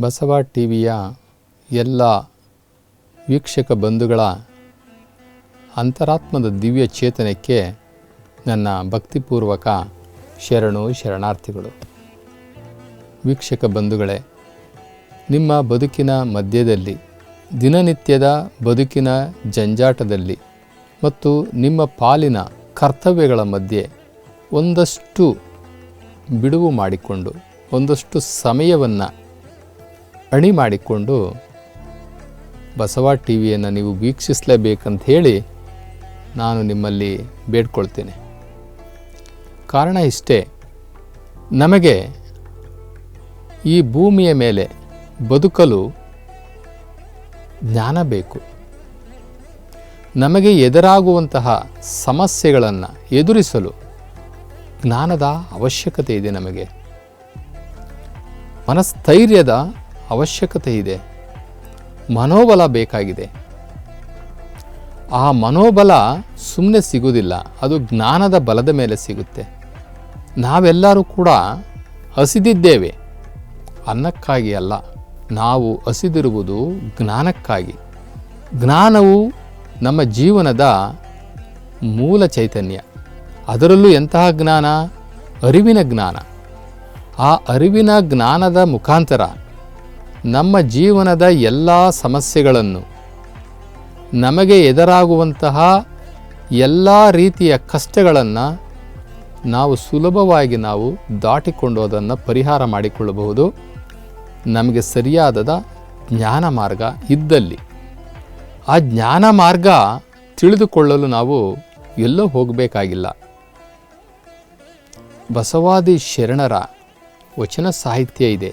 Basava T ವಿಯ ಎಲ್ಲ ವೀಕ್ಷಕ ಬಂಧುಗಳ ಅಂತರಾತ್ಮದ ದಿವ್ಯ ಚೇತನಕ್ಕೆ ನನ್ನ ಭಕ್ತಿಪೂರ್ವಕ ಶರಣು ಶರಣಾರ್ಥಿಗಳು. ವೀಕ್ಷಕ ಬಂಧುಗಳೇ, ನಿಮ್ಮ ಬದುಕಿನ ಮಧ್ಯದಲ್ಲಿ, ದಿನನಿತ್ಯದ ಬದುಕಿನ ಜಂಜಾಟದಲ್ಲಿ ಮತ್ತು ನಿಮ್ಮ ಪಾಲಿನ ಕರ್ತವ್ಯಗಳ ಮಧ್ಯೆ ಒಂದಷ್ಟು ಬಿಡುವು ಮಾಡಿಕೊಂಡು, ಒಂದಷ್ಟು ಸಮಯವನ್ನು ಅಣಿ ಮಾಡಿಕೊಂಡು ಬಸವ ಟಿ ವಿಯನ್ನು ನೀವು ವೀಕ್ಷಿಸಲೇಬೇಕಂತ ಹೇಳಿ ನಾನು ನಿಮ್ಮಲ್ಲಿ ಬೇಡ್ಕೊಳ್ತೇನೆ. ಕಾರಣ ಇಷ್ಟೇ, ನಮಗೆ ಈ ಭೂಮಿಯ ಮೇಲೆ ಬದುಕಲು ಜ್ಞಾನ ಬೇಕು. ನಮಗೆ ಎದುರಾಗುವಂತಹ ಸಮಸ್ಯೆಗಳನ್ನು ಎದುರಿಸಲು ಜ್ಞಾನದ ಅವಶ್ಯಕತೆ ಇದೆ ನಮಗೆ. ಮನಸ್ಥೈರ್ಯದ ಅವಶ್ಯಕತೆ ಇದೆ. ಮನೋಬಲ ಬೇಕಾಗಿದೆ. ಆ ಮನೋಬಲ ಸುಮ್ಮನೆ ಸಿಗುವುದಿಲ್ಲ. ಅದು ಜ್ಞಾನದ ಬಲದ ಮೇಲೆ ಸಿಗುತ್ತೆ. ನಾವೆಲ್ಲರೂ ಕೂಡ ಹಸಿದಿದ್ದೇವೆ. ಅನ್ನಕ್ಕಾಗಿ ಅಲ್ಲ, ನಾವು ಹಸಿದಿರುವುದು ಜ್ಞಾನಕ್ಕಾಗಿ. ಜ್ಞಾನವು ನಮ್ಮ ಜೀವನದ ಮೂಲ ಚೈತನ್ಯ. ಅದರಲ್ಲೂ ಎಂತಹ ಜ್ಞಾನ? ಅರಿವಿನ ಜ್ಞಾನ. ಆ ಅರಿವಿನ ಜ್ಞಾನದ ಮುಖಾಂತರ ನಮ್ಮ ಜೀವನದ ಎಲ್ಲ ಸಮಸ್ಯೆಗಳನ್ನು, ನಮಗೆ ಎದುರಾಗುವಂತಹ ಎಲ್ಲ ರೀತಿಯ ಕಷ್ಟಗಳನ್ನು ನಾವು ಸುಲಭವಾಗಿ ನಾವು ದಾಟಿಕೊಂಡು ಅದನ್ನು ಪರಿಹಾರ ಮಾಡಿಕೊಳ್ಳಬಹುದು. ನಮಗೆ ಸರಿಯಾದ ಜ್ಞಾನ ಮಾರ್ಗ ಇದ್ದಲ್ಲಿ. ಆ ಜ್ಞಾನ ಮಾರ್ಗ ತಿಳಿದುಕೊಳ್ಳಲು ನಾವು ಎಲ್ಲೋ ಹೋಗಬೇಕಾಗಿಲ್ಲ. ಬಸವಾದಿ ಶರಣರ ವಚನ ಸಾಹಿತ್ಯ ಇದೆ.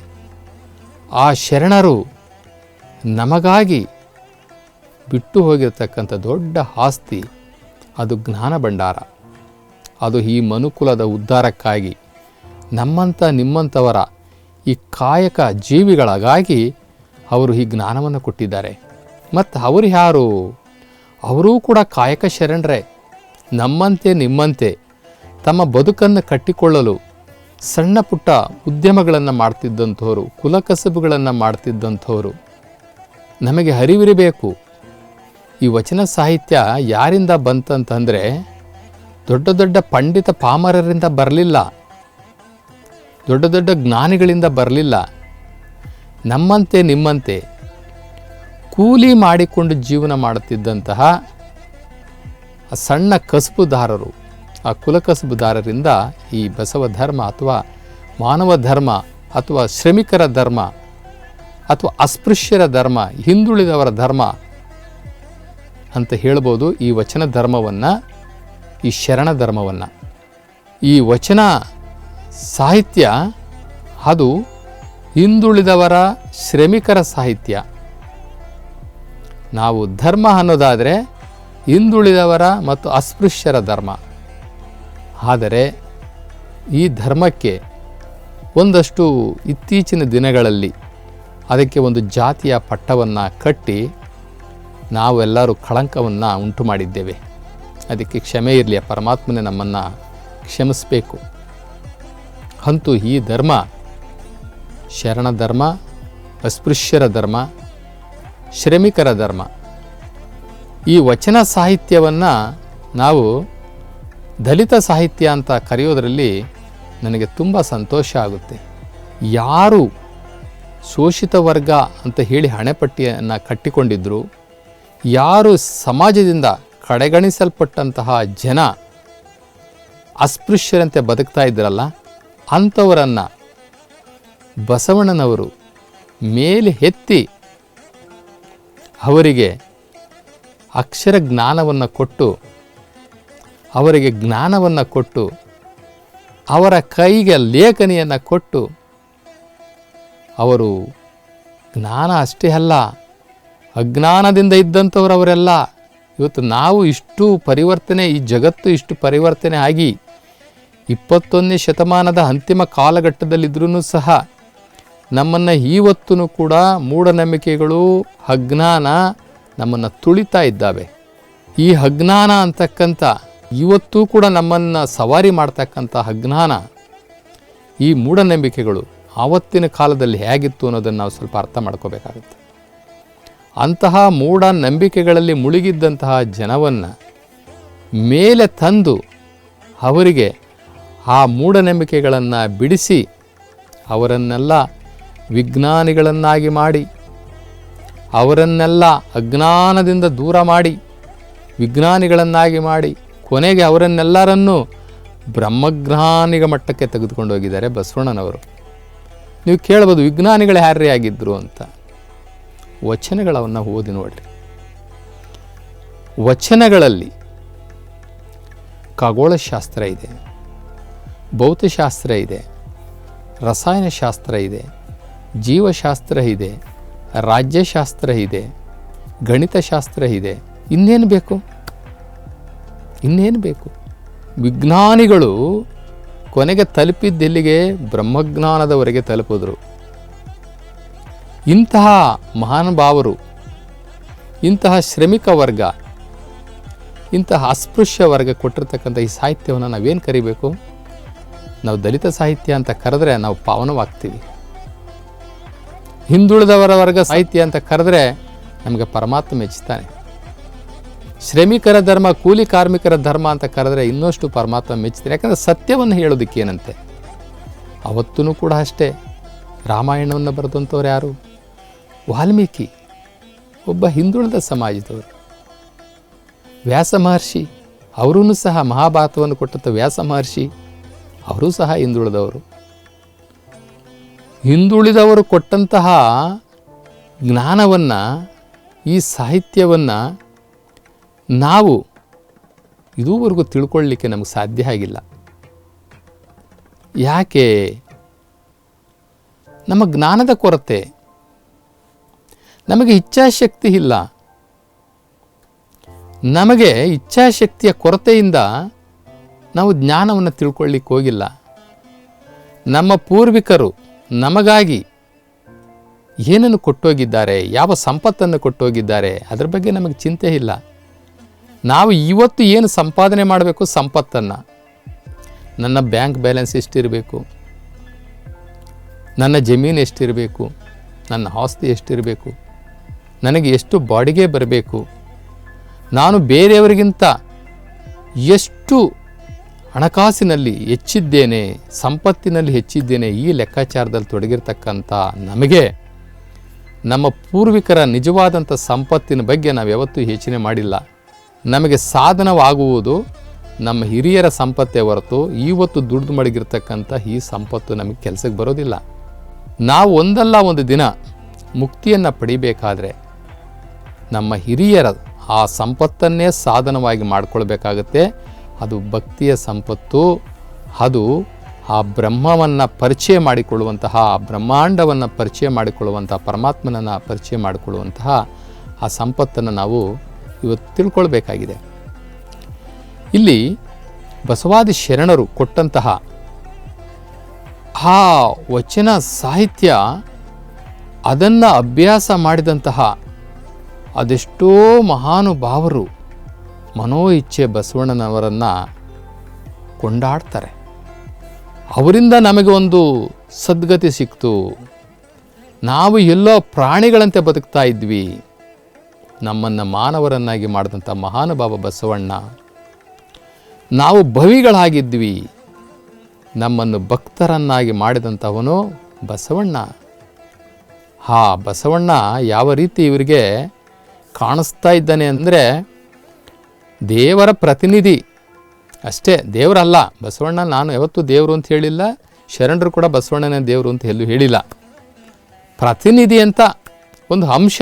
ಆ ಶರಣರು ನಮಗಾಗಿ ಬಿಟ್ಟು ಹೋಗಿರತಕ್ಕಂಥ ದೊಡ್ಡ ಆಸ್ತಿ, ಅದು ಜ್ಞಾನ ಭಂಡಾರ. ಅದು ಈ ಮನುಕುಲದ ಉದ್ಧಾರಕ್ಕಾಗಿ, ನಮ್ಮಂಥ ನಿಮ್ಮಂಥವರ ಈ ಕಾಯಕ ಜೀವಿಗಳಿಗಾಗಿ ಅವರು ಈ ಜ್ಞಾನವನ್ನು ಕೊಟ್ಟಿದ್ದಾರೆ. ಮತ್ತು ಅವರು ಯಾರು? ಅವರೂ ಕೂಡ ಕಾಯಕ ಶರಣರೇ. ನಮ್ಮಂತೆ ನಿಮ್ಮಂತೆ ತಮ್ಮ ಬದುಕನ್ನು ಕಟ್ಟಿಕೊಳ್ಳಲು ಸಣ್ಣ ಪುಟ್ಟ ಉದ್ಯಮಗಳನ್ನು ಮಾಡ್ತಿದ್ದಂಥವರು, ಕುಲಕಸಬುಗಳನ್ನು ಮಾಡ್ತಿದ್ದಂಥವರು. ನಮಗೆ ಅರಿವಿರಬೇಕು ಈ ವಚನ ಸಾಹಿತ್ಯ ಯಾರಿಂದ ಬಂತಂತಂದರೆ, ದೊಡ್ಡ ದೊಡ್ಡ ಪಂಡಿತ ಪಾಮರರಿಂದ ಬರಲಿಲ್ಲ. ದೊಡ್ಡ ದೊಡ್ಡ ಜ್ಞಾನಿಗಳಿಂದ ಬರಲಿಲ್ಲ. ನಮ್ಮಂತೆ, ನಿಮ್ಮಂತೆ ಕೂಲಿ ಮಾಡಿಕೊಂಡು ಜೀವನ ಮಾಡುತ್ತಿದ್ದಂತಹ ಸಣ್ಣ ಕಸುಬುದಾರರು ಆ ಕುಲಕಸುಬುದಾರರಿಂದ ಈ ಬಸವ ಧರ್ಮ ಅಥವಾ ಮಾನವ ಧರ್ಮ ಅಥವಾ ಶ್ರಮಿಕರ ಧರ್ಮ ಅಥವಾ ಅಸ್ಪೃಶ್ಯರ ಧರ್ಮ, ಹಿಂದುಳಿದವರ ಧರ್ಮ ಅಂತ ಹೇಳ್ಬೋದು ಈ ವಚನ ಧರ್ಮವನ್ನು, ಈ ಶರಣ ಧರ್ಮವನ್ನು. ಈ ವಚನ ಸಾಹಿತ್ಯ ಅದು ಹಿಂದುಳಿದವರ ಶ್ರಮಿಕರ ಸಾಹಿತ್ಯ. ನಾವು ಧರ್ಮ ಅನ್ನೋದಾದರೆ ಹಿಂದುಳಿದವರ ಮತ್ತು ಅಸ್ಪೃಶ್ಯರ ಧರ್ಮ. ಆದರೆ ಈ ಧರ್ಮಕ್ಕೆ ಒಂದಷ್ಟು ಇತ್ತೀಚಿನ ದಿನಗಳಲ್ಲಿ ಅದಕ್ಕೆ ಒಂದು ಜಾತಿಯ ಪಟ್ಟವನ್ನು ಕಟ್ಟಿ ನಾವೆಲ್ಲರೂ ಕಳಂಕವನ್ನು ಉಂಟು ಮಾಡಿದ್ದೇವೆ. ಅದಕ್ಕೆ ಕ್ಷಮೆ ಇರಲಿ, ಪರಮಾತ್ಮನೇ ನಮ್ಮನ್ನು ಕ್ಷಮಿಸಬೇಕು. ಅಂತೂ ಈ ಧರ್ಮ, ಶರಣ ಧರ್ಮ, ಅಸ್ಪೃಶ್ಯರ ಧರ್ಮ, ಶ್ರಮಿಕರ ಧರ್ಮ, ಈ ವಚನ ಸಾಹಿತ್ಯವನ್ನು ನಾವು ದಲಿತ ಸಾಹಿತ್ಯ ಅಂತ ಕರೆಯೋದರಲ್ಲಿ ನನಗೆ ತುಂಬ ಸಂತೋಷ ಆಗುತ್ತೆ. ಯಾರು ಶೋಷಿತ ವರ್ಗ ಅಂತ ಹೇಳಿ ಹಣೆಪಟ್ಟಿಯನ್ನು ಕಟ್ಟಿಕೊಂಡಿದ್ದರು ಯಾರು ಸಮಾಜದಿಂದ ಕಡೆಗಣಿಸಲ್ಪಟ್ಟಂತಹ ಜನ ಅಸ್ಪೃಶ್ಯರಂತೆ ಬದುಕ್ತಾ ಇದ್ದರಲ್ಲ ಅಂಥವರನ್ನು ಬಸವಣ್ಣನವರು ಮೇಲೆ ಎತ್ತಿ ಅವರಿಗೆ ಅಕ್ಷರ ಜ್ಞಾನವನ್ನು ಕೊಟ್ಟು ಅವರಿಗೆ ಜ್ಞಾನವನ್ನು ಕೊಟ್ಟು, ಅವರ ಕೈಗೆ ಲೇಖನಿಯನ್ನು ಕೊಟ್ಟು, ಅವರು ಜ್ಞಾನ ಅಷ್ಟೇ ಅಲ್ಲ, ಅಜ್ಞಾನದಿಂದ ಇದ್ದಂಥವ್ರು ಅವರೆಲ್ಲ, ಇವತ್ತು ನಾವು ಇಷ್ಟು ಪರಿವರ್ತನೆ, ಈ ಜಗತ್ತು ಇಷ್ಟು ಪರಿವರ್ತನೆ ಆಗಿ, ಇಪ್ಪತ್ತೊಂದನೇ ಶತಮಾನದ ಅಂತಿಮ ಕಾಲಘಟ್ಟದಲ್ಲಿದ್ರೂ ಸಹ, ನಮ್ಮನ್ನು ಇವತ್ತೂ ಕೂಡ ಮೂಢನಂಬಿಕೆಗಳು, ಅಜ್ಞಾನ ನಮ್ಮನ್ನು ತುಳಿತಾ ಇದ್ದಾವೆ. ಈ ಅಜ್ಞಾನ ಅಂತಕ್ಕಂಥ ಇವತ್ತೂ ಕೂಡ ನಮ್ಮನ್ನು ಸವಾರಿ ಮಾಡ್ತಕ್ಕಂಥ ಅಜ್ಞಾನ ಈ ಮೂಢನಂಬಿಕೆಗಳು ಆವತ್ತಿನ ಕಾಲದಲ್ಲಿ ಹೇಗಿತ್ತು ಅನ್ನೋದನ್ನು ನಾವು ಸ್ವಲ್ಪ ಅರ್ಥ ಮಾಡ್ಕೋಬೇಕಾಗುತ್ತೆ. ಅಂತಹ ಮೂಢನಂಬಿಕೆಗಳಲ್ಲಿ ಮುಳುಗಿದ್ದಂತಹ ಜನವನ್ನು ಮೇಲೆ ತಂದು ಅವರಿಗೆ ಆ ಮೂಢನಂಬಿಕೆಗಳನ್ನು ಬಿಡಿಸಿ ಅವರನ್ನೆಲ್ಲ ವಿಜ್ಞಾನಿಗಳನ್ನಾಗಿ ಮಾಡಿ, ಅವರನ್ನೆಲ್ಲ ಅಜ್ಞಾನದಿಂದ ದೂರ ಮಾಡಿ, ವಿಜ್ಞಾನಿಗಳನ್ನಾಗಿ ಮಾಡಿ ಕೊನೆಗೆ ಅವರನ್ನೆಲ್ಲರನ್ನೂ ಬ್ರಹ್ಮಜ್ಞಾನಿಗ ಮಟ್ಟಕ್ಕೆ ತೆಗೆದುಕೊಂಡು ಹೋಗಿದ್ದಾರೆ ಬಸವಣ್ಣನವರು. ನೀವು ಕೇಳ್ಬೋದು ವಿಜ್ಞಾನಿಗಳು ಯಾರೇ ಆಗಿದ್ದರು ಅಂತ. ವಚನಗಳನ್ನು ಓದಿ ನೋಡಿರಿ. ವಚನಗಳಲ್ಲಿ ಖಗೋಳಶಾಸ್ತ್ರ ಇದೆ, ಭೌತಶಾಸ್ತ್ರ ಇದೆ, ರಸಾಯನಶಾಸ್ತ್ರ ಇದೆ, ಜೀವಶಾಸ್ತ್ರ ಇದೆ, ರಾಜ್ಯಶಾಸ್ತ್ರ ಇದೆ, ಗಣಿತಶಾಸ್ತ್ರ ಇದೆ, ಇನ್ನೇನು ಬೇಕು? ಇನ್ನೇನು ಬೇಕು? ವಿಜ್ಞಾನಿಗಳು ಕೊನೆಗೆ ತಲುಪಿದ್ದೆಲ್ಲಿಗೆ ಬ್ರಹ್ಮಜ್ಞಾನದವರೆಗೆ ತಲುಪಿದ್ರು. ಇಂತಹ ಮಹಾನುಭಾವರು ಇಂತಹ ಶ್ರಮಿಕ ವರ್ಗ, ಇಂತಹ ಅಸ್ಪೃಶ್ಯ ವರ್ಗ ಕೊಟ್ಟಿರ್ತಕ್ಕಂಥ ಈ ಸಾಹಿತ್ಯವನ್ನು ನಾವೇನು ಕರಿಬೇಕು? ನಾವು ದಲಿತ ಸಾಹಿತ್ಯ ಅಂತ ಕರೆದ್ರೆ ನಾವು ಪಾವನವಾಗ್ತೀವಿ. ಹಿಂದುಳಿದವರ ವರ್ಗ ಸಾಹಿತ್ಯ ಅಂತ ಕರೆದ್ರೆ ನಮಗೆ ಪರಮಾತ್ಮ ಮೆಚ್ಚುತ್ತಾನೆ ಶ್ರಮಿಕರ ಧರ್ಮ, ಕೂಲಿ ಕಾರ್ಮಿಕರ ಧರ್ಮ ಅಂತ ಕರೆದ್ರೆ ಇನ್ನಷ್ಟು ಪರಮಾತ್ಮ ಮೆಚ್ಚಿದ್ರೆ ಯಾಕಂದರೆ ಸತ್ಯವನ್ನು ಹೇಳೋದಕ್ಕೆ ಏನಂತೆ ಅವತ್ತೂ ಕೂಡ ಅಷ್ಟೇ. ರಾಮಾಯಣವನ್ನು ಬರೆದಂಥವ್ರು ಯಾರು? ವಾಲ್ಮೀಕಿ, ಒಬ್ಬ ಹಿಂದುಳಿದ ಸಮಾಜದವರು. ವ್ಯಾಸ ಮಹರ್ಷಿ ಅವರೂ ಸಹ ಮಹಾಭಾರತವನ್ನು ಕೊಟ್ಟಂಥ ವ್ಯಾಸ ಮಹರ್ಷಿ, ಅವರೂ ಸಹ ಹಿಂದುಳಿದವರು. ಹಿಂದುಳಿದವರು ಕೊಟ್ಟಂತಹ ಜ್ಞಾನವನ್ನು, ಈ ಸಾಹಿತ್ಯವನ್ನು ನಾವು ಇದುವರೆಗೂ ತಿಳ್ಕೊಳ್ಳಿಕ್ಕೆ ನಮಗೆ ಸಾಧ್ಯ ಆಗಿಲ್ಲ. ಯಾಕೆ? ನಮ್ಮ ಜ್ಞಾನದ ಕೊರತೆ. ನಮಗೆ ಇಚ್ಛಾಶಕ್ತಿ ಇಲ್ಲ. ನಮಗೆ ಇಚ್ಛಾಶಕ್ತಿಯ ಕೊರತೆಯಿಂದ ನಾವು ಜ್ಞಾನವನ್ನು ತಿಳ್ಕೊಳ್ಳಿಕ್ಕೆ ಹೋಗಿಲ್ಲ. ನಮ್ಮ ಪೂರ್ವಿಕರು ನಮಗಾಗಿ ಏನನ್ನು ಕೊಟ್ಟೋಗಿದ್ದಾರೆ, ಯಾವ ಸಂಪತ್ತನ್ನು ಕೊಟ್ಟೋಗಿದ್ದಾರೆ, ಅದರ ಬಗ್ಗೆ ನಮಗೆ ಚಿಂತೆ ಇಲ್ಲ. ನಾವು ಇವತ್ತು ಏನು ಸಂಪಾದನೆ ಮಾಡಬೇಕು? ಸಂಪತ್ತನ್ನು. ನನ್ನ ಬ್ಯಾಂಕ್ ಬ್ಯಾಲೆನ್ಸ್ ಎಷ್ಟಿರಬೇಕು? ನನ್ನ ಜಮೀನು ಎಷ್ಟಿರಬೇಕು? ನನ್ನ ಆಸ್ತಿ ಎಷ್ಟಿರಬೇಕು? ನನಗೆ ಎಷ್ಟು ಬಾಡಿಗೆ ಬರಬೇಕು? ನಾನು ಬೇರೆಯವರಿಗಿಂತ ಎಷ್ಟು ಹಣಕಾಸಿನಲ್ಲಿ ಹೆಚ್ಚಿದ್ದೇನೆ, ಸಂಪತ್ತಿನಲ್ಲಿ ಹೆಚ್ಚಿದ್ದೇನೆ ಈ ಲೆಕ್ಕಾಚಾರದಲ್ಲಿ ತೊಡಗಿರ್ತಕ್ಕಂಥ ನಮಗೆ, ನಮ್ಮ ಪೂರ್ವಿಕರ ನಿಜವಾದಂಥ ಸಂಪತ್ತಿನ ಬಗ್ಗೆ ನಾವು ಯಾವತ್ತೂ ಯೋಚನೆ ಮಾಡಿಲ್ಲ. ನಮಗೆ ಸಾಧನವಾಗುವುದು ನಮ್ಮ ಹಿರಿಯರ ಸಂಪತ್ತೇ ಹೊರತು ಇವತ್ತು ದುಡ್ದು ಮಡಗಿರ್ತಕ್ಕಂಥ ಈ ಸಂಪತ್ತು ನಮಗೆ ಕೆಲಸಕ್ಕೆ ಬರೋದಿಲ್ಲ. ನಾವು ಒಂದಲ್ಲ ಒಂದು ದಿನ ಮುಕ್ತಿಯನ್ನು ಪಡಿಬೇಕಾದ್ರೆ ನಮ್ಮ ಹಿರಿಯರ ಆ ಸಂಪತ್ತನ್ನೇ ಸಾಧನವಾಗಿ ಮಾಡಿಕೊಳ್ಬೇಕಾಗತ್ತೆ. ಅದು ಭಕ್ತಿಯ ಸಂಪತ್ತು, ಅದು ಆ ಬ್ರಹ್ಮವನ್ನು ಪರಿಚಯ ಮಾಡಿಕೊಳ್ಳುವಂತಹ, ಆ ಬ್ರಹ್ಮಾಂಡವನ್ನು ಪರಿಚಯ ಮಾಡಿಕೊಳ್ಳುವಂತಹ, ಪರಮಾತ್ಮನನ್ನು ಪರಿಚಯ ಮಾಡಿಕೊಳ್ಳುವಂತಹ ಆ ಸಂಪತ್ತನ್ನು ನಾವು ಇವತ್ತು ತಿಳ್ಕೊಳ್ಬೇಕಾಗಿದೆ. ಇಲ್ಲಿ ಬಸವಾದಿ ಶರಣರು ಕೊಟ್ಟಂತಹ ಆ ವಚನ ಸಾಹಿತ್ಯ ಅದನ್ನು ಅಭ್ಯಾಸ ಮಾಡಿದಂತಹ ಅದೆಷ್ಟೋ ಮಹಾನುಭಾವರು ಮನೋ ಇಚ್ಛೆ ಬಸವಣ್ಣನವರನ್ನು ಕೊಂಡಾಡ್ತಾರೆ. ಅವರಿಂದ ನಮಗೆ ಒಂದು ಸದ್ಗತಿ ಸಿಕ್ತು. ನಾವು ಎಲ್ಲೋ ಪ್ರಾಣಿಗಳಂತೆ ಬದುಕ್ತಾ ಇದ್ವಿ. ನಮ್ಮನ್ನು ಮಾನವರನ್ನಾಗಿ ಮಾಡಿದಂಥ ಮಹಾನುಭಾವ ಬಸವಣ್ಣ. ನಾವು ಭವಿಗಳಾಗಿದ್ವಿ. ನಮ್ಮನ್ನು ಭಕ್ತರನ್ನಾಗಿ ಮಾಡಿದಂಥವನು ಬಸವಣ್ಣ. ಹಾ, ಬಸವಣ್ಣ ಯಾವ ರೀತಿ ಇವರಿಗೆ ಕಾಣಿಸ್ತಾ ಇದ್ದಾನೆ ಅಂದರೆ ದೇವರ ಪ್ರತಿನಿಧಿ. ಅಷ್ಟೇ, ದೇವರಲ್ಲ, ಬಸವಣ್ಣ ನಾನು ಯಾವತ್ತೂ ದೇವರು ಅಂತ ಹೇಳಿಲ್ಲ, ಶರಣರು ಕೂಡ ಬಸವಣ್ಣನೇ ದೇವರು ಅಂತ ಎಲ್ಲೂ ಹೇಳಿಲ್ಲ. ಪ್ರತಿನಿಧಿ ಅಂತ ಒಂದು ಅಂಶ.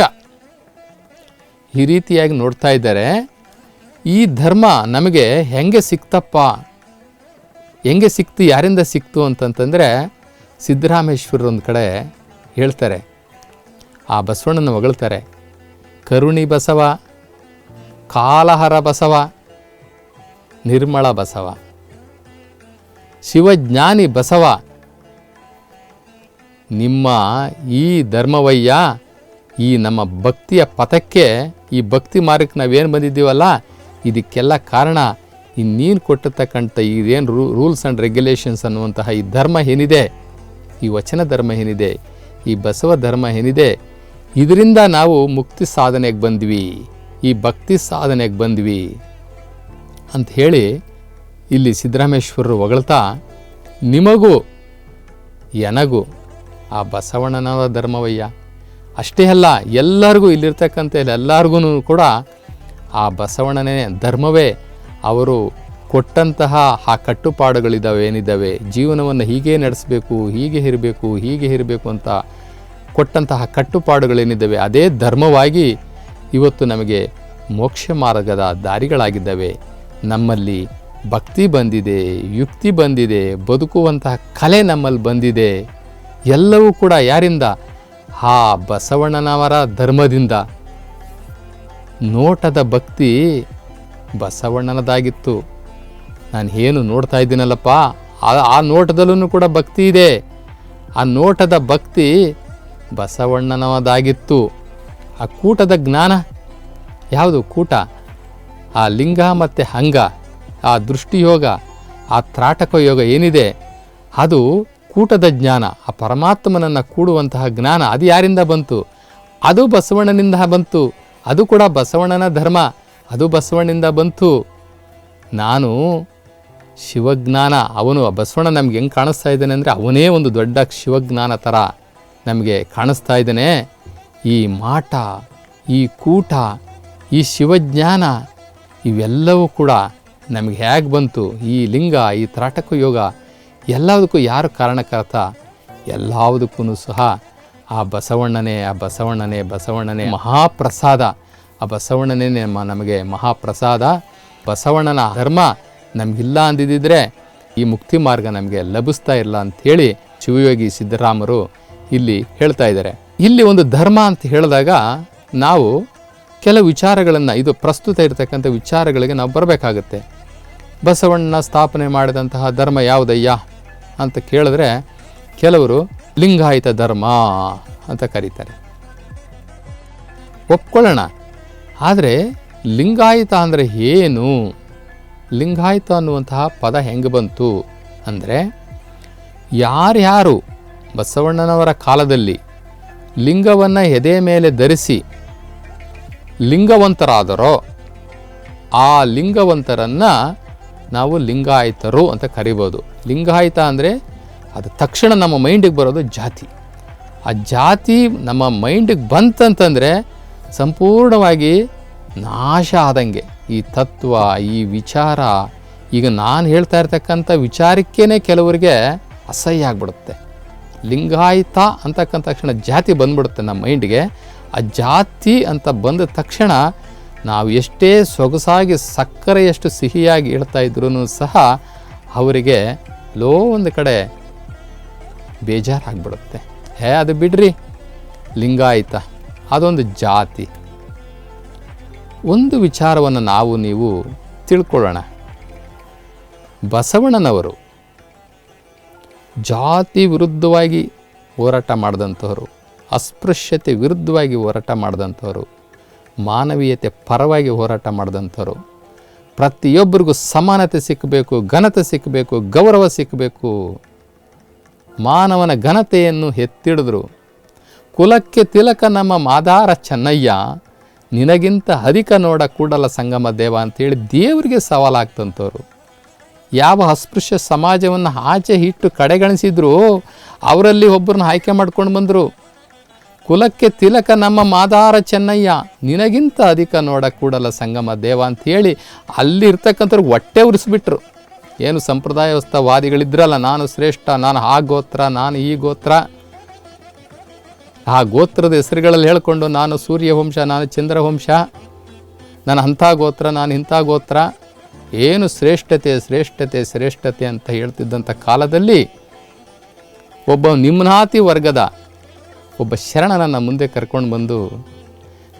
ಈ ರೀತಿಯಾಗಿ ನೋಡ್ತಾ ಇದ್ದಾರೆ. ಈ ಧರ್ಮ ನಮಗೆ ಹೆಂಗೆ ಸಿಕ್ತಪ್ಪ? ಹೆಂಗೆ ಸಿಕ್ತು? ಯಾರಿಂದ ಸಿಕ್ತು ಅಂತಂತಂದರೆ ಸಿದ್ದರಾಮೇಶ್ವರರು ಒಂದು ಕಡೆ ಹೇಳ್ತಾರೆ. ಆ ಬಸವಣ್ಣನ ಹೊಗಳ್ತಾರೆ. ಕರುಣಿ ಬಸವ, ಕಾಲಹರ ಬಸವ, ನಿರ್ಮಳ ಬಸವ. ಶಿವಜ್ಞಾನಿ ಬಸವ, ನಿಮ್ಮ ಈ ಧರ್ಮವಯ್ಯ ಈ ನಮ್ಮ ಭಕ್ತಿಯ ಪಥಕ್ಕೆ, ಈ ಭಕ್ತಿ ಮಾರ್ಗಕ್ಕೆ ನಾವೇನು ಬಂದಿದ್ದೀವಲ್ಲ, ಇದಕ್ಕೆಲ್ಲ ಕಾರಣ ಈ ನೀನು ಕೊಟ್ಟಿರ್ತಕ್ಕಂಥ ಇದೇನು ರೂ ರೂಲ್ಸ್ ಆ್ಯಂಡ್ ರೆಗ್ಯುಲೇಷನ್ಸ್ ಅನ್ನುವಂತಹ ಈ ಧರ್ಮ ಏನಿದೆ, ಈ ವಚನ ಧರ್ಮ ಏನಿದೆ, ಈ ಬಸವ ಧರ್ಮ ಏನಿದೆ, ಇದರಿಂದ ನಾವು ಮುಕ್ತಿ ಸಾಧನೆಗೆ ಬಂದ್ವಿ, ಈ ಭಕ್ತಿ ಸಾಧನೆಗೆ ಬಂದ್ವಿ ಅಂತ ಹೇಳಿ ಇಲ್ಲಿ ಸಿದ್ದರಾಮೇಶ್ವರರು ಹೊಗಳ್ತಾ, ನಿಮಗೂ, ಎನಗೂ ಆ ಬಸವಣ್ಣನವರ ಧರ್ಮವಯ್ಯ ಅಷ್ಟೇ ಅಲ್ಲ, ಎಲ್ಲರಿಗೂ ಇಲ್ಲಿರ್ತಕ್ಕಂಥ ಎಲ್ಲರಿಗೂ ಕೂಡ ಆ ಬಸವಣ್ಣನೇ ಧರ್ಮವೇ. ಅವರು ಕೊಟ್ಟಂತಹ ಆ ಕಟ್ಟುಪಾಡುಗಳಿದ್ದಾವೆ ಏನಿದ್ದಾವೆ ಜೀವನವನ್ನು ಹೀಗೆ ನಡೆಸಬೇಕು, ಹೀಗೆ ಇರಬೇಕು ಹೀಗೆ ಇರಬೇಕು ಅಂತ ಕೊಟ್ಟಂತಹ ಕಟ್ಟುಪಾಡುಗಳೇನಿದ್ದಾವೆ? ಅದೇ ಧರ್ಮವಾಗಿ ಇವತ್ತು ನಮಗೆ ಮೋಕ್ಷ ಮಾರ್ಗದ ದಾರಿಗಳಾಗಿದ್ದಾವೆ. ನಮ್ಮಲ್ಲಿ ಭಕ್ತಿ ಬಂದಿದೆ, ಯುಕ್ತಿ ಬಂದಿದೆ, ಬದುಕುವಂತಹ ಕಲೆ ನಮ್ಮಲ್ಲಿ ಬಂದಿದೆ. ಎಲ್ಲವೂ ಕೂಡ ಯಾರಿಂದ? ಆ ಬಸವಣ್ಣನವರ ಧರ್ಮದಿಂದ. ನೋಟದ ಭಕ್ತಿ ಬಸವಣ್ಣನದಾಗಿತ್ತು. ನಾನು ಏನು ನೋಡ್ತಾ ಇದ್ದೀನಲ್ಲಪ್ಪ, ಆ- ನೋಟದಲ್ಲೂ ಕೂಡ ಭಕ್ತಿ ಇದೆ. ಆ ನೋಟದ ಭಕ್ತಿ ಬಸವಣ್ಣನದಾಗಿತ್ತು ಆ ಕೂಟದ ಜ್ಞಾನ, ಯಾವುದು ಕೂಟ? ಆ ಲಿಂಗ ಮತ್ತು ಹಂಗ, ಆ ದೃಷ್ಟಿಯೋಗ, ಆ ತ್ರಾಟಕ ಯೋಗ ಏನಿದೆ? ಅದು ಕೂಟದ ಜ್ಞಾನ, ಆ ಪರಮಾತ್ಮನನ್ನು ಕೂಡುವಂತಹ ಜ್ಞಾನ, ಅದು ಯಾರಿಂದ ಬಂತು? ಅದು ಬಸವಣ್ಣನಿಂದ ಬಂತು. ಅದು ಕೂಡ ಬಸವಣ್ಣನ ಧರ್ಮ. ಅದು ಬಸವಣ್ಣನಿಂದ ಬಂತು. ನಾನು ಶಿವಜ್ಞಾನ, ಅವನು ಬಸವಣ್ಣ ನಮ್ಗೆ ಹೆಂಗೆ ಕಾಣಿಸ್ತಾ ಇದ್ದಾನೆ ಅಂದರೆ ಅವನೇ ಒಂದು ದೊಡ್ಡ ಶಿವಜ್ಞಾನ ಥರ ನಮಗೆ ಕಾಣಿಸ್ತಾ ಇದ್ದಾನೆ. ಈ ಮಾಟ, ಈ ಕೂಟ, ಈ ಶಿವಜ್ಞಾನ ಇವೆಲ್ಲವೂ ಕೂಡ ನಮಗೆ ಹೇಗೆ ಬಂತು? ಈ ಲಿಂಗ, ಈ ತ್ರಾಟಕ ಯೋಗ ಎಲ್ಲದಕ್ಕೂ ಯಾರು ಕಾರಣಕರ್ತ? ಎಲ್ಲದಕ್ಕೂ ಸಹ ಆ ಬಸವಣ್ಣನೇ ಆ ಬಸವಣ್ಣನೇ ಬಸವಣ್ಣನೇ ಮಹಾಪ್ರಸಾದ. ಆ ಬಸವಣ್ಣನೇ ನಮಗೆ ಮಹಾಪ್ರಸಾದ. ಬಸವಣ್ಣನ ಧರ್ಮ ನಮಗಿಲ್ಲ ಅಂದಿದ್ದರೆ ಈ ಮುಕ್ತಿ ಮಾರ್ಗ ನಮಗೆ ಲಭಿಸ್ತಾ ಇಲ್ಲ ಅಂಥೇಳಿ ಶಿವಯೋಗಿ ಸಿದ್ದರಾಮರು ಇಲ್ಲಿ ಹೇಳ್ತಾ ಇದ್ದಾರೆ. ಇಲ್ಲಿ ಒಂದು ಧರ್ಮ ಅಂತ ಹೇಳಿದಾಗ ನಾವು ಕೆಲವು ವಿಚಾರಗಳನ್ನು, ಇದು ಪ್ರಸ್ತುತ ಇರತಕ್ಕಂಥ ವಿಚಾರಗಳಿಗೆ ನಾವು ಬರಬೇಕಾಗುತ್ತೆ. ಬಸವಣ್ಣ ಸ್ಥಾಪನೆ ಮಾಡಿದಂತಹ ಧರ್ಮ ಯಾವುದಯ್ಯ? ಅಂತ ಕೇಳಿದ್ರೆ ಕೆಲವರು ಲಿಂಗಾಯತ ಧರ್ಮ ಅಂತ ಕರೀತಾರೆ. ಒಪ್ಕೊಳ್ಳೋಣ. ಆದರೆ ಲಿಂಗಾಯಿತ ಅಂದರೆ ಏನು? ಲಿಂಗಾಯತ ಅನ್ನುವಂತಹ ಪದ ಹೆಂಗೆ ಬಂತು ಅಂದರೆ ಯಾರ್ಯಾರು ಬಸವಣ್ಣನವರ ಕಾಲದಲ್ಲಿ ಲಿಂಗವನ್ನು ಎದೆ ಮೇಲೆ ಧರಿಸಿ ಲಿಂಗವಂತರಾದರೋ ಆ ಲಿಂಗವಂತರನ್ನು ನಾವು ಲಿಂಗಾಯತರು ಅಂತ ಕರಿಬೋದು. ಲಿಂಗಾಯತ ಅಂದರೆ ಅದು ತಕ್ಷಣ ನಮ್ಮ ಮೈಂಡಿಗೆ ಬರೋದು ಜಾತಿ. ಆ ಜಾತಿ ನಮ್ಮ ಮೈಂಡಿಗೆ ಬಂತಂತಂದರೆ ಸಂಪೂರ್ಣವಾಗಿ ನಾಶ ಆದಂಗೆ. ಈ ತತ್ವ, ಈ ವಿಚಾರ, ಈಗ ನಾನು ಹೇಳ್ತಾ ಇರ್ತಕ್ಕಂಥ ವಿಚಾರಕ್ಕೇ ಕೆಲವರಿಗೆ ಅಸಹ್ಯ ಆಗ್ಬಿಡುತ್ತೆ. ಲಿಂಗಾಯತ ಅಂತಕ್ಕಂಥ ತಕ್ಷಣ ಜಾತಿ ಬಂದ್ಬಿಡುತ್ತೆ ನಮ್ಮ ಮೈಂಡ್ಗೆ ಆ ಜಾತಿ ಅಂತ ಬಂದ ತಕ್ಷಣ ನಾವು ಎಷ್ಟೇ ಸೊಗಸಾಗಿ ಸಕ್ಕರೆಯಷ್ಟು ಸಿಹಿಯಾಗಿ ಹೇಳ್ತಾ ಇದ್ರೂ ಸಹ ಅವರಿಗೆ ಲೋ ಒಂದು ಕಡೆ ಬೇಜಾರಾಗ್ಬಿಡುತ್ತೆ. ಹೇ, ಅದು ಬಿಡ್ರಿ. ಲಿಂಗಾಯಿತ, ಅದೊಂದು ಜಾತಿ. ಒಂದು ವಿಚಾರವನ್ನು ನಾವು ನೀವು ತಿಳ್ಕೊಳ್ಳೋಣ. ಬಸವಣ್ಣನವರು ಜಾತಿ ವಿರುದ್ಧವಾಗಿ ಹೋರಾಟ ಮಾಡಿದಂಥವರು ಅಸ್ಪೃಶ್ಯತೆ ವಿರುದ್ಧವಾಗಿ ಹೋರಾಟ ಮಾಡಿದಂಥವರು ಮಾನವೀಯತೆ ಪರವಾಗಿ ಹೋರಾಟ ಮಾಡಿದಂಥವರು ಪ್ರತಿಯೊಬ್ಬರಿಗೂ ಸಮಾನತೆ ಸಿಕ್ಕಬೇಕು, ಘನತೆ ಸಿಕ್ಕಬೇಕು, ಗೌರವ ಸಿಕ್ಕಬೇಕು. ಮಾನವನ ಘನತೆಯನ್ನು ಎತ್ತಿಡಿದ್ರು. ಕುಲಕ್ಕೆ ತಿಲಕ ನಮ್ಮ ಮಾದಾರ ಚೆನ್ನಯ್ಯ, ನಿನಗಿಂತ ಅಧಿಕ ನೋಡ ಕೂಡಲ ಸಂಗಮ ದೇವ ಅಂತೇಳಿ ದೇವರಿಗೆ ಸವಾಲಾಗ್ತಂಥವ್ರು. ಯಾವ ಅಸ್ಪೃಶ್ಯ ಸಮಾಜವನ್ನು ಆಚೆ ಇಟ್ಟು ಕಡೆಗಣಿಸಿದ್ರು, ಅವರಲ್ಲಿ ಒಬ್ಬರನ್ನ ಆಯ್ಕೆ ಮಾಡ್ಕೊಂಡು ಬಂದರು. ಕುಲಕ್ಕೆ ತಿಲಕ ನಮ್ಮ ಮಾದಾರ ಚೆನ್ನಯ್ಯ, ನಿನಗಿಂತ ಅಧಿಕ ನೋಡ ಕೂಡಲ ಸಂಗಮ ದೇವ ಅಂತೇಳಿ ಅಲ್ಲಿರ್ತಕ್ಕಂಥವ್ರು ಹೊಟ್ಟೆ ಉರಿಸ್ಬಿಟ್ರು. ಏನು ಸಂಪ್ರದಾಯಸ್ಥವಾದಿಗಳಿದ್ರಲ್ಲ ನಾನು ಶ್ರೇಷ್ಠ, ನಾನು ಆ ಗೋತ್ರ, ನಾನು ಈ ಗೋತ್ರ. ಆ ಗೋತ್ರದ ಹೆಸರುಗಳಲ್ಲಿ ಹೇಳಿಕೊಂಡು ನಾನು ಸೂರ್ಯವಂಶ, ನಾನು ಚಂದ್ರವಂಶ, ನಾನು ಅಂಥ ಗೋತ್ರ, ನಾನು ಇಂಥ ಗೋತ್ರ. ಏನು ಶ್ರೇಷ್ಠತೆ ಶ್ರೇಷ್ಠತೆ ಶ್ರೇಷ್ಠತೆ ಅಂತ ಹೇಳ್ತಿದ್ದಂಥ ಕಾಲದಲ್ಲಿ ಒಬ್ಬ ನಿಮ್ನಾತಿ ವರ್ಗದ ಒಬ್ಬ ಶರಣನನ್ನು ಮುಂದೆ ಕರ್ಕೊಂಡು ಬಂದು,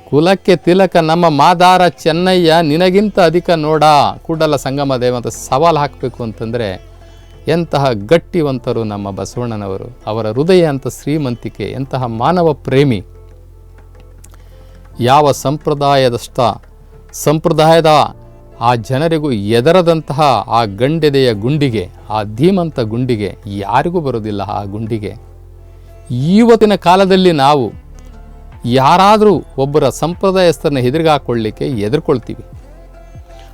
ಕುಲಕ್ಕೆ ತಿಲಕ ನಮ್ಮ ಮಾದಾರ ಚೆನ್ನಯ್ಯ, ನಿನಗಿಂತ ಅಧಿಕ ನೋಡ, ಕೂಡಲ ಸಂಗಮ ದೇವ ಅಂತ ಸವಾಲು ಹಾಕಬೇಕು ಅಂತಂದರೆ, ಎಂತಹ ಗಟ್ಟಿವಂತರು ನಮ್ಮ ಬಸವಣ್ಣನವರು, ಅವರ ಹೃದಯ ಅಂತ ಶ್ರೀಮಂತಿಕೆ, ಎಂತಹ ಮಾನವ ಪ್ರೇಮಿ. ಯಾವ ಸಂಪ್ರದಾಯದಷ್ಟ, ಸಂಪ್ರದಾಯದ ಆ ಜನರಿಗೂ ಎದರದಂತಹ ಆ ಗಂಡೆದೆಯ ಗುಂಡಿಗೆ, ಆ ಧೀಮಂತ ಗುಂಡಿಗೆ, ಯಾರಿಗೂ ಬರೋದಿಲ್ಲ ಆ ಗುಂಡಿಗೆ. ಇವತ್ತಿನ ಕಾಲದಲ್ಲಿ ನಾವು ಯಾರಾದರೂ ಒಬ್ಬರ ಸಂಪ್ರದಾಯಸ್ಥರನ್ನ ಹೆದರಿಗಾಕೊಳ್ಳಿಕ್ಕೆ ಹೆದರ್ಕೊಳ್ತೀವಿ.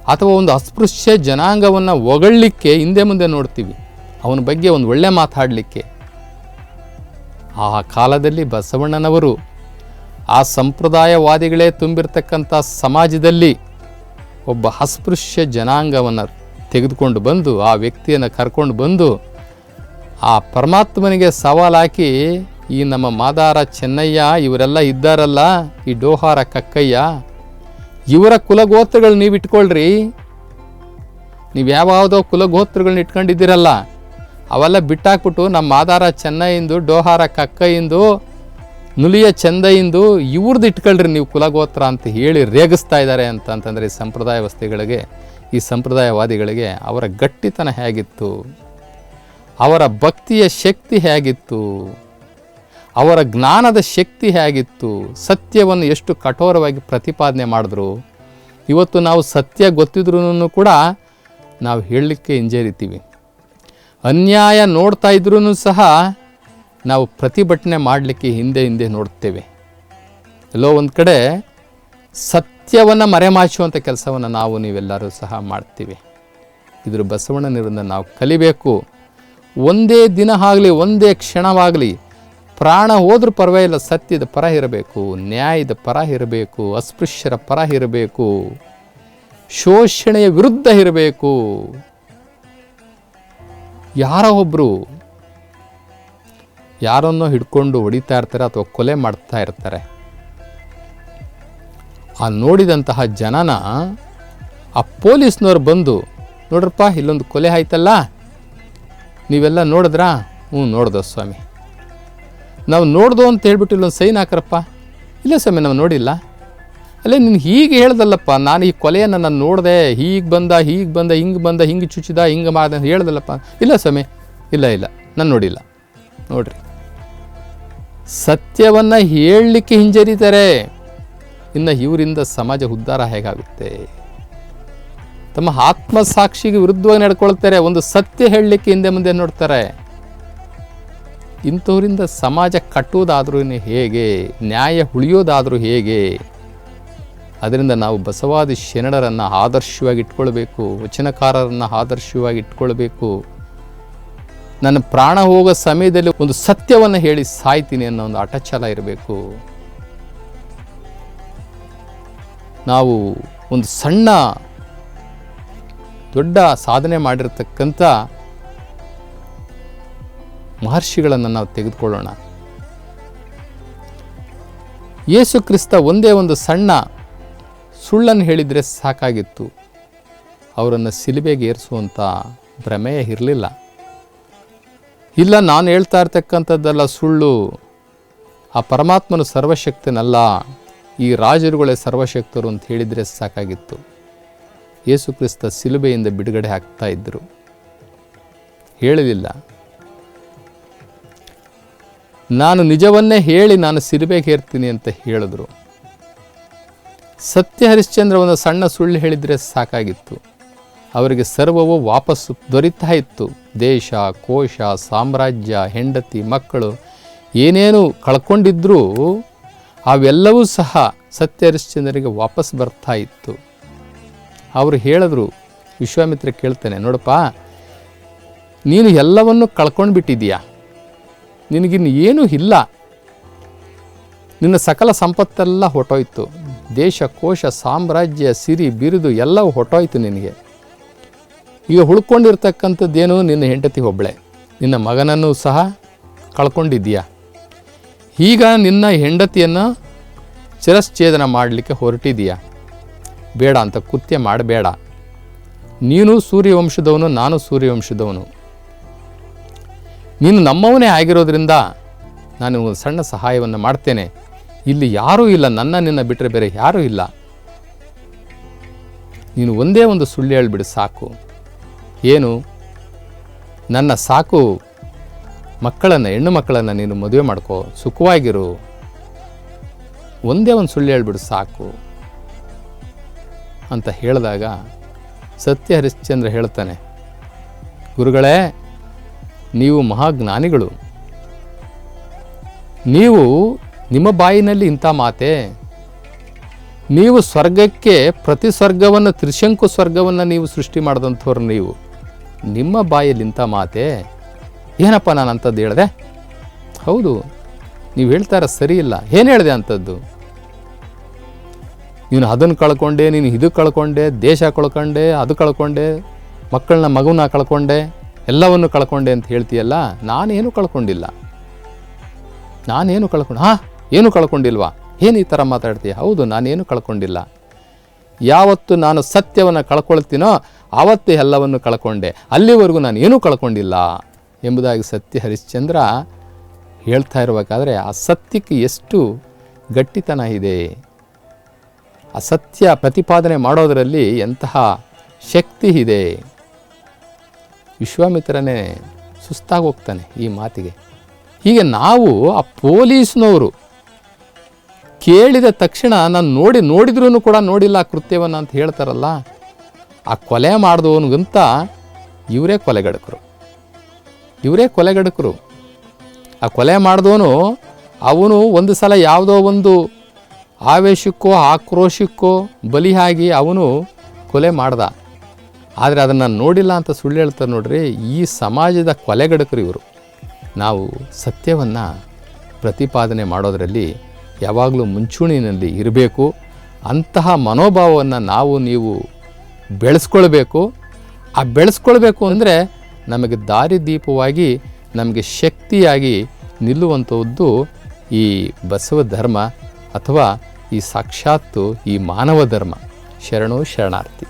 ಅಥವಾ ಒಂದು ಅಸ್ಪೃಶ್ಯ ಜನಾಂಗವನ್ನು ಹೊಗಳಲಿಕ್ಕೆ ಹಿಂದೆ ಮುಂದೆ ನೋಡ್ತೀವಿ. ಅವನ ಬಗ್ಗೆ ಒಂದು ಒಳ್ಳೆ ಮಾತಾಡಲಿಕ್ಕೆ ಆ ಕಾಲದಲ್ಲಿ ಬಸವಣ್ಣನವರು ಆ ಸಂಪ್ರದಾಯವಾದಿಗಳೇ ತುಂಬಿರ್ತಕ್ಕಂಥ ಸಮಾಜದಲ್ಲಿ ಒಬ್ಬ ಅಸ್ಪೃಶ್ಯ ಜನಾಂಗವನ್ನು ತೆಗೆದುಕೊಂಡು ಬಂದು ಆ ವ್ಯಕ್ತಿಯನ್ನು ಕರ್ಕೊಂಡು ಬಂದು ಆ ಪರಮಾತ್ಮನಿಗೆ ಸವಾಲಾಕಿ ಈ ನಮ್ಮ ಮಾದಾರ ಚೆನ್ನಯ್ಯ, ಇವರೆಲ್ಲ ಇದ್ದಾರಲ್ಲ, ಈ ಡೋಹಾರ ಕಕ್ಕಯ್ಯ, ಇವರ ಕುಲಗೋತ್ರಗಳು ನೀವು ಇಟ್ಕೊಳ್ರಿ ನೀವು ಯಾವ್ಯಾವುದೋ ಕುಲಗೋತ್ರಗಳನ್ನ ಇಟ್ಕೊಂಡಿದ್ದೀರಲ್ಲ, ಅವೆಲ್ಲ ಬಿಟ್ಟಾಕ್ಬಿಟ್ಟು ನಮ್ಮ ಮಾದಾರ ಚೆನ್ನೈಂದು ಡೋಹಾರ ಕಕ್ಕೈಂದು ನುಲಿಯ ಚಂದೈಂದು ಇವ್ರದ್ದು ಇಟ್ಕೊಳ್ರಿ ನೀವು ಕುಲಗೋತ್ರ ಅಂತ ಹೇಳಿ ರೇಗಿಸ್ತಾ ಇದ್ದಾರೆ ಅಂತಂತಂದರೆ ಈ ಸಂಪ್ರದಾಯ ವಸ್ತುಗಳಿಗೆ ಈ ಸಂಪ್ರದಾಯವಾದಿಗಳಿಗೆ ಅವರ ಗಟ್ಟಿತನ ಹೇಗಿತ್ತು? ಅವರ ಭಕ್ತಿಯ ಶಕ್ತಿ ಹೇಗಿತ್ತು? ಅವರ ಜ್ಞಾನದ ಶಕ್ತಿ ಹೇಗಿತ್ತು? ಸತ್ಯವನ್ನು ಎಷ್ಟು ಕಠೋರವಾಗಿ ಪ್ರತಿಪಾದನೆ ಮಾಡಿದ್ರು? ಇವತ್ತು ನಾವು ಸತ್ಯ ಗೊತ್ತಿದ್ರೂ ಕೂಡ ನಾವು ಹೇಳಲಿಕ್ಕೆ ಹಿಂಜರಿತೀವಿ. ಅನ್ಯಾಯ ನೋಡ್ತಾ ಇದ್ರೂ ಸಹ ನಾವು ಪ್ರತಿಭಟನೆ ಮಾಡಲಿಕ್ಕೆ ಹಿಂದೆ ಹಿಂದೆ ನೋಡ್ತೇವೆ. ಎಲ್ಲೋ ಒಂದು ಕಡೆ ಸತ್ಯವನ್ನು ಮರೆಮಾಚುವಂಥ ಕೆಲಸವನ್ನು ನಾವು ನೀವೆಲ್ಲರೂ ಸಹ ಮಾಡ್ತೀವಿ. ಇದ್ರ ಬಸವಣ್ಣನಿರಿಂದ ನಾವು ಕಲಿಬೇಕು. ಒಂದೇ ದಿನ ಆಗಲಿ, ಒಂದೇ ಕ್ಷಣವಾಗಲಿ, ಪ್ರಾಣ ಹೋದ್ರೂ ಪರವಾಗಿಲ್ಲ, ಸತ್ಯದ ಪರ ಇರಬೇಕು, ನ್ಯಾಯದ ಪರ ಇರಬೇಕು, ಅಸ್ಪೃಶ್ಯರ ಪರ ಇರಬೇಕು, ಶೋಷಣೆಯ ವಿರುದ್ಧ ಇರಬೇಕು. ಯಾರೋ ಒಬ್ಬರು ಯಾರನ್ನೋ ಹಿಡ್ಕೊಂಡು ಹೊಡಿತಾ ಇರ್ತಾರೆ ಅಥವಾ ಕೊಲೆ ಮಾಡ್ತಾ ಇರ್ತಾರೆ. ಆ ನೋಡಿದಂತಹ ಜನನ ಆ ಪೊಲೀಸ್ನವ್ರು ಬಂದು, ನೋಡ್ರಪ್ಪ, ಇಲ್ಲೊಂದು ಕೊಲೆ ಆಯ್ತಲ್ಲ? ನೀವೆಲ್ಲ ನೋಡಿದ್ರಾ? ಹ್ಞೂ, ನೋಡ್ದೋ ಸ್ವಾಮಿ. ನಾವು ನೋಡ್ದು ಅಂತ ಹೇಳ್ಬಿಟ್ಟು ಇಲ್ಲೊಂದು ಸೈನ್ ಹಾಕ್ರಪ್ಪ. ಇಲ್ಲ ಸ್ವಾಮಿ, ನಾವು ನೋಡಿಲ್ಲ. ಅಲ್ಲೇ ನೀನು ಹೀಗೆ ಹೇಳ್ದಲ್ಲಪ್ಪ, ನಾನು ಈ ಕೊಲೆಯನ್ನು ನಾನು ನೋಡಿದೆ, ಹೀಗೆ ಬಂದ ಹೀಗೆ ಬಂದ, ಹಿಂಗೆ ಬಂದ, ಹಿಂಗೆ ಚುಚ್ಚಿದ, ಹಿಂಗೆ ಮಾಡಿದೆ ಅಂತ ಹೇಳ್ದಲ್ಲಪ್ಪ. ಇಲ್ಲ ಸ್ವಾಮಿ, ಇಲ್ಲ ಇಲ್ಲ, ನಾನು ನೋಡಿಲ್ಲ. ನೋಡ್ರಿ. ಸತ್ಯವನ್ನು ಹೇಳಲಿಕ್ಕೆ ಹಿಂಜರಿತಾರೆ. ಇನ್ನು ಇವರಿಂದ ಸಮಾಜ ಉದ್ಧಾರ ಹೇಗಾಗುತ್ತೆ? ತಮ್ಮ ಆತ್ಮಸಾಕ್ಷಿಗೆ ವಿರುದ್ಧವಾಗಿ ನಡ್ಕೊಳ್ತಾರೆ, ಒಂದು ಸತ್ಯ ಹೇಳಲಿಕ್ಕೆ ಹಿಂದೆ ಮುಂದೆ ನೋಡ್ತಾರೆ. ಇಂಥವರಿಂದ ಸಮಾಜ ಕಟ್ಟುವುದಾದ್ರೂ ಹೇಗೆ, ನ್ಯಾಯ ಉಳಿಯೋದಾದರೂ ಹೇಗೆ, ಅದರಿಂದ ನಾವು ಬಸವಾದಿ ಶರಣರನ್ನು ಆದರ್ಶವಾಗಿ ಇಟ್ಕೊಳ್ಬೇಕು, ವಚನಕಾರರನ್ನು ಆದರ್ಶವಾಗಿ ಇಟ್ಕೊಳ್ಬೇಕು. ನನ್ನ ಪ್ರಾಣ ಹೋಗೋ ಸಮಯದಲ್ಲಿ ಒಂದು ಸತ್ಯವನ್ನು ಹೇಳಿ ಸಾಯ್ತೀನಿ ಅನ್ನೋ ಒಂದು ಅಟಚಲ ಇರಬೇಕು. ನಾವು ಒಂದು ಸಣ್ಣ ದೊಡ್ಡ ಸಾಧನೆ ಮಾಡಿರತಕ್ಕಂಥ ಮಹರ್ಷಿಗಳನ್ನು ನಾವು ತೆಗೆದುಕೊಳ್ಳೋಣ. ಯೇಸು ಕ್ರಿಸ್ತ ಒಂದೇ ಒಂದು ಸಣ್ಣ ಸುಳ್ಳನ್ನು ಹೇಳಿದರೆ ಸಾಕಾಗಿತ್ತು. ಅವರನ್ನು ಸಿಲುಬೆಗೆ ಏರಿಸುವಂಥ ಭ್ರಮೆಯೇ ಇರಲಿಲ್ಲ. ಇಲ್ಲ, ನಾನು ಹೇಳ್ತಾ ಇರ್ತಕ್ಕಂಥದ್ದೆಲ್ಲ ಸುಳ್ಳು, ಆ ಪರಮಾತ್ಮನು ಸರ್ವಶಕ್ತನಲ್ಲ, ಈ ರಾಜರುಗಳೇ ಸರ್ವಶಕ್ತರು ಅಂತ ಹೇಳಿದರೆ ಸಾಕಾಗಿತ್ತು. ಯೇಸು ಕ್ರಿಸ್ತ ಸಿಲುಬೆಯಿಂದ ಬಿಡುಗಡೆ ಆಗ್ತಾ ಇದ್ದರು. ಹೇಳಲಿಲ್ಲ. ನಾನು ನಿಜವನ್ನೇ ಹೇಳಿ ನಾನು ಸಿಲುಬೆಗೇರ್ತೀನಿ ಅಂತ ಹೇಳಿದ್ರು. ಸತ್ಯ ಹರಿಶ್ಚಂದ್ರ ಒಂದು ಸಣ್ಣ ಸುಳ್ಳು ಹೇಳಿದರೆ ಸಾಕಾಗಿತ್ತು. ಅವರಿಗೆ ಸರ್ವವು ವಾಪಸ್ಸು ದೊರೀತಾ ಇತ್ತು. ದೇಶ, ಕೋಶ, ಸಾಮ್ರಾಜ್ಯ, ಹೆಂಡತಿ, ಮಕ್ಕಳು ಏನೇನು ಕಳ್ಕೊಂಡಿದ್ರೂ ಅವೆಲ್ಲವೂ ಸಹ ಸತ್ಯ ಹರಿಶ್ಚಂದ್ರಿಗೆ ವಾಪಸ್ ಬರ್ತಾ ಇತ್ತು. ಅವರು ಹೇಳಿದ್ರು, ವಿಶ್ವಾಮಿತ್ರ ಕೇಳ್ತಾನೆ, ನೋಡಪ್ಪ, ನೀನು ಎಲ್ಲವನ್ನು ಕಳ್ಕೊಂಡು ಬಿಟ್ಟಿದ್ದೀಯಾ? ನಿನಗಿನ್ನು ಏನೂ ಇಲ್ಲ. ನಿನ್ನ ಸಕಲ ಸಂಪತ್ತೆಲ್ಲ ಹೊಟ್ಟೋಯ್ತು ದೇಶ, ಕೋಶ, ಸಾಮ್ರಾಜ್ಯ, ಸಿರಿ, ಬಿರುದು ಎಲ್ಲವೂ ಹೊಟ್ಟೋಯ್ತು ನಿನಗೆ. ಈಗ ಉಳ್ಕೊಂಡಿರ್ತಕ್ಕಂಥದ್ದೇನು ನಿನ್ನ ಹೆಂಡತಿ ಒಬ್ಬಳೆ ನಿನ್ನ ಮಗನನ್ನು ಸಹ ಕಳ್ಕೊಂಡಿದ್ದೀಯಾ? ಈಗ ನಿನ್ನ ಹೆಂಡತಿಯನ್ನು ಚಿರಶ್ಛೇದನ ಮಾಡಲಿಕ್ಕೆ ಹೊರಟಿದೀಯಾ ಬೇಡ ಅಂತ ಕೃತ್ಯ ಮಾಡಬೇಡ. ನೀನು ಸೂರ್ಯವಂಶದವನು, ನಾನು ಸೂರ್ಯವಂಶದವನು. ನೀನು ನಮ್ಮವನೇ ಆಗಿರೋದ್ರಿಂದ ನಾನು ಸಣ್ಣ ಸಹಾಯವನ್ನು ಮಾಡ್ತೇನೆ. ಇಲ್ಲಿ ಯಾರೂ ಇಲ್ಲ ನನ್ನ ನಿನ್ನ ಬಿಟ್ಟರೆ ಬೇರೆ ಯಾರೂ ಇಲ್ಲ. ನೀನು ಒಂದೇ ಒಂದು ಸುಳ್ಳು ಹೇಳಿಬಿಡು, ಸಾಕು. ಏನು? ನನ್ನ ಸಾಕು. ಮಕ್ಕಳನ್ನು, ಹೆಣ್ಣು ಮಕ್ಕಳನ್ನು ನೀನು ಮದುವೆ ಮಾಡ್ಕೋ, ಸುಖವಾಗಿರು. ಒಂದೇ ಒಂದು ಸುಳ್ಳು ಹೇಳ್ಬಿಡು, ಸಾಕು. ಅಂತ ಹೇಳಿದಾಗ ಸತ್ಯ ಹರಿಶ್ಚಂದ್ರ ಹೇಳ್ತಾನೆ, ಗುರುಗಳೇ, ನೀವು ಮಹಾಜ್ಞಾನಿಗಳು. ನೀವು ನಿಮ್ಮ ಬಾಯಿನಲ್ಲಿ ಇಂಥ ಮಾತೆ? ನೀವು ಸ್ವರ್ಗಕ್ಕೆ ಪ್ರತಿ ಸ್ವರ್ಗವನ್ನು, ತ್ರಿಶಂಕು ಸ್ವರ್ಗವನ್ನು ನೀವು ಸೃಷ್ಟಿ ಮಾಡಿದಂಥವ್ರು ನೀವು. ನಿಮ್ಮ ಬಾಯಲ್ಲಿ ಇಂಥ ಮಾತೆ? ಏನಪ್ಪ ನಾನು ಅಂಥದ್ದು ಹೇಳಿದೆ? ಹೌದು, ನೀವು ಹೇಳ್ತಾರ ಸರಿ ಇಲ್ಲ. ಏನು ಹೇಳಿದೆ ಅಂಥದ್ದು? ನೀನು ಅದನ್ನು ಕಳ್ಕೊಂಡೆ, ನೀನು ಇದು ಕಳ್ಕೊಂಡೆ, ದೇಶ ಕಳ್ಕೊಂಡೆ, ಅದು ಕಳ್ಕೊಂಡೆ, ಮಕ್ಕಳನ್ನ ಮಗುನ ಕಳ್ಕೊಂಡೆ, ಎಲ್ಲವನ್ನು ಕಳ್ಕೊಂಡೆ ಅಂತ ಹೇಳ್ತೀಯಲ್ಲ, ನಾನೇನು ಕಳ್ಕೊಂಡಿಲ್ಲ. ನಾನೇನು ಕಳ್ಕೊಂಡು, ಹಾಂ, ಏನು ಕಳ್ಕೊಂಡಿಲ್ವಾ? ಏನು ಈ ಥರ ಮಾತಾಡ್ತೀಯ? ಹೌದು, ನಾನೇನು ಕಳ್ಕೊಂಡಿಲ್ಲ. ಯಾವತ್ತು ನಾನು ಸತ್ಯವನ್ನು ಕಳ್ಕೊಳ್ತೀನೋ, ಆವತ್ತೇ ಎಲ್ಲವನ್ನು ಕಳ್ಕೊಂಡೆ. ಅಲ್ಲಿವರೆಗೂ ನಾನು ಏನೂ ಕಳ್ಕೊಂಡಿಲ್ಲ ಎಂಬುದಾಗಿ ಸತ್ಯ ಹರಿಶ್ಚಂದ್ರ ಹೇಳ್ತಾ ಇರಬೇಕಾದ್ರೆ ಆ ಸತ್ಯಕ್ಕೆ ಎಷ್ಟು ಗಟ್ಟಿತನ ಇದೆ. ಸತ್ಯ ಪ್ರತಿಪಾದನೆ ಮಾಡೋದರಲ್ಲಿ ಎಂತಹ ಶಕ್ತಿ ಇದೆ? ವಿಶ್ವಾಮಿತ್ರನೇ ಸುಸ್ತಾಗಿ ಹೋಗ್ತಾನೆ ಈ ಮಾತಿಗೆ. ಹೀಗೆ ನಾವು ಆ ಪೊಲೀಸ್ನವರು ಕೇಳಿದ ತಕ್ಷಣ ನಾನು ನೋಡಿ ನೋಡಿದ್ರೂ ಕೂಡ ನೋಡಿಲ್ಲ ಆ ಕೃತ್ಯವನ್ನು ಅಂತ ಹೇಳ್ತಾರಲ್ಲ, ಆ ಕೊಲೆ ಮಾಡಿದವನಿಗಂತ ಇವರೇ ಕೊಲೆಗಡಕರು. ಇವರೇ ಕೊಲೆಗಡಕರು. ಆ ಕೊಲೆ ಮಾಡಿದವನು ಅವನು ಒಂದು ಸಲ ಯಾವುದೋ ಒಂದು ಆವೇಶಕ್ಕೋ, ಆಕ್ರೋಶಕ್ಕೋ ಬಲಿಯಾಗಿ ಅವನು ಕೊಲೆ ಮಾಡ್ದ. ಆದರೆ ಅದನ್ನು ನೋಡಿಲ್ಲ ಅಂತ ಸುಳ್ಳು ಹೇಳ್ತಾರೆ ನೋಡ್ರಿ, ಈ ಸಮಾಜದ ಕೊಲೆಗಡಕರು ಇವರು. ನಾವು ಸತ್ಯವನ್ನು ಪ್ರತಿಪಾದನೆ ಮಾಡೋದರಲ್ಲಿ ಯಾವಾಗಲೂ ಮುಂಚೂಣಿನಲ್ಲಿ ಇರಬೇಕು, ಅಂತಹ ಮನೋಭಾವವನ್ನು ನಾವು ನೀವು ಬೆಳೆಸ್ಕೊಳ್ಬೇಕು. ಆ ಬೆಳೆಸ್ಕೊಳ್ಬೇಕು ಅಂದರೆ ನಮಗೆ ದಾರಿದೀಪವಾಗಿ ನಮಗೆ ಶಕ್ತಿಯಾಗಿ ನಿಲ್ಲುವಂಥದ್ದು ಈ ಬಸವ ಧರ್ಮ ಅಥವಾ ಈ ಸಾಕ್ಷಾತ್ತು ಈ ಮಾನವ ಧರ್ಮ. ಶರಣು ಶರಣಾರ್ಥಿ.